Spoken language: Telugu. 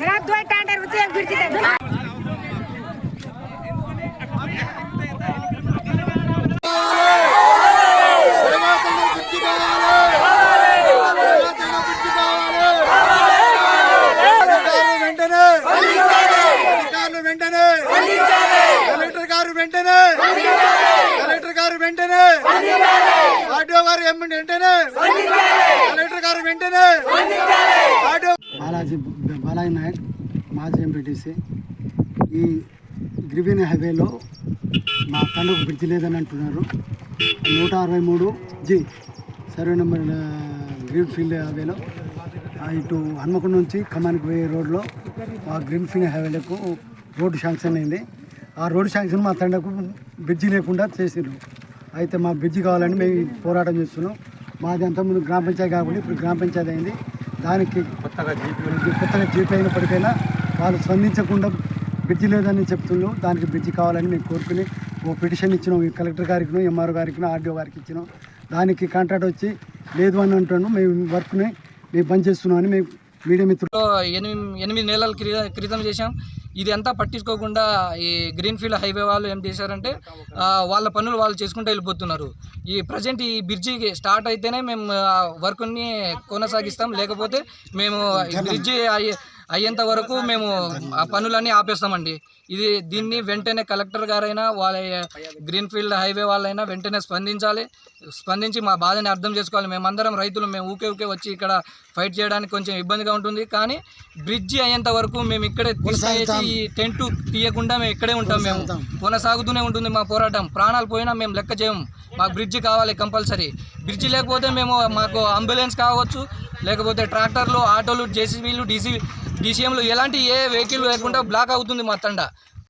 घरात दोन टांड्या रुची एक भिरची द्या. అధికారులు వెంటనే అధికారులు వెంటనే కలెక్టర్ గారు వెంటనే గవర్నమెంట్ వెంటనే కలెక్టర్ గారు వెంటనే బాలాజీ బాలాజీ నాయక్ మాజీ ఎంపీటీసీ ఈ గ్రివిన్ హైవేలో మా తండ్రికి బ్రిడ్జ్ లేదని అంటున్నారు. నూట అరవై మూడు G survey number green field హైవేలో. ఇటు హన్మకొండ నుంచి ఖమ్మానికి పోయే రోడ్లో ఆ గ్రీన్ ఫీల్డ్ హైవేలకు రోడ్డు శాంక్షన్ అయింది. ఆ రోడ్డు శాంక్షన్ మా తండ్రికి బ్రిడ్జి లేకుండా చేసిండ్రు. అయితే మా బ్రిడ్జి కావాలని మేము పోరాటం చేస్తున్నాం. మాది అంతకుముందు గ్రామ పంచాయతీ కాకుండా ఇప్పుడు గ్రామ పంచాయతీ అయింది. దానికి కొత్తగా జీపీ అయినప్పటికైనా వాళ్ళు స్పందించకుండా బ్రిడ్జి లేదని చెప్తున్నారు దానికి బ్రిడ్జి కావాలని మేము కోరుకుని ఓ పిటిషన్ ఇచ్చినాం. ఈ కలెక్టర్ గారికి ఎంఆర్ఓ గారికి ఆర్డీఓ గారికి ఇచ్చినాం. దానికి కాంట్రాక్ట్ వచ్చి లేదు అని అంటున్నాం మేము వర్క్ని మేము బంద్ చేస్తున్నాం అని మేము మీడియా మిత్రులు ఎనిమిది ఎనిమిది నెలల క్రి- క్రితం చేశాం. ఇది అంతా పట్టించుకోకుండా ఈ గ్రీన్ఫీల్డ్ హైవే వాళ్ళు ఏం చేశారంటే వాళ్ళ పనులు వాళ్ళు చేసుకుంటూ వెళ్ళిపోతున్నారు. ఈ ప్రజెంట్ ఈ బ్రిడ్జి స్టార్ట్ అయితేనే మేము వర్క్ని కొనసాగిస్తాం. లేకపోతే మేము ఈ బ్రిడ్జి అయ్యేంత వరకు మేము ఆ పనులన్నీ ఆపేస్తామండి. ఇది దీన్ని వెంటనే కలెక్టర్ గారైనా వాళ్ళ గ్రీన్ఫీల్డ్ హైవే వాళ్ళైనా వెంటనే స్పందించాలి. స్పందించి మా బాధని అర్థం చేసుకోవాలి. మేమందరం రైతులు మేము ఊకే ఊకే వచ్చి ఇక్కడ ఫైట్ చేయడానికి కొంచెం ఇబ్బందిగా ఉంటుంది. కానీ బ్రిడ్జి అయ్యేంత వరకు మేము ఇక్కడే తీసుకొచ్చి ఈ టెంట్ తీయకుండా మేము ఇక్కడే ఉంటాం మేము. కొనసాగుతూనే ఉంటుంది మా పోరాటం. ప్రాణాలు పోయినా మేము లెక్క చేయము. మాకు బ్రిడ్జి కావాలి కంపల్సరీ. బ్రిడ్జి లేకపోతే మేము మాకు అంబులెన్స్ కావచ్చు లేకపోతే ట్రాక్టర్లు ఆటోలు జేసీబీలు డీసీ డీసీఎంలు ఎలాంటి ఏ వెహికల్ లేకుండా బ్లాక్ అవుతుంది మా తండ.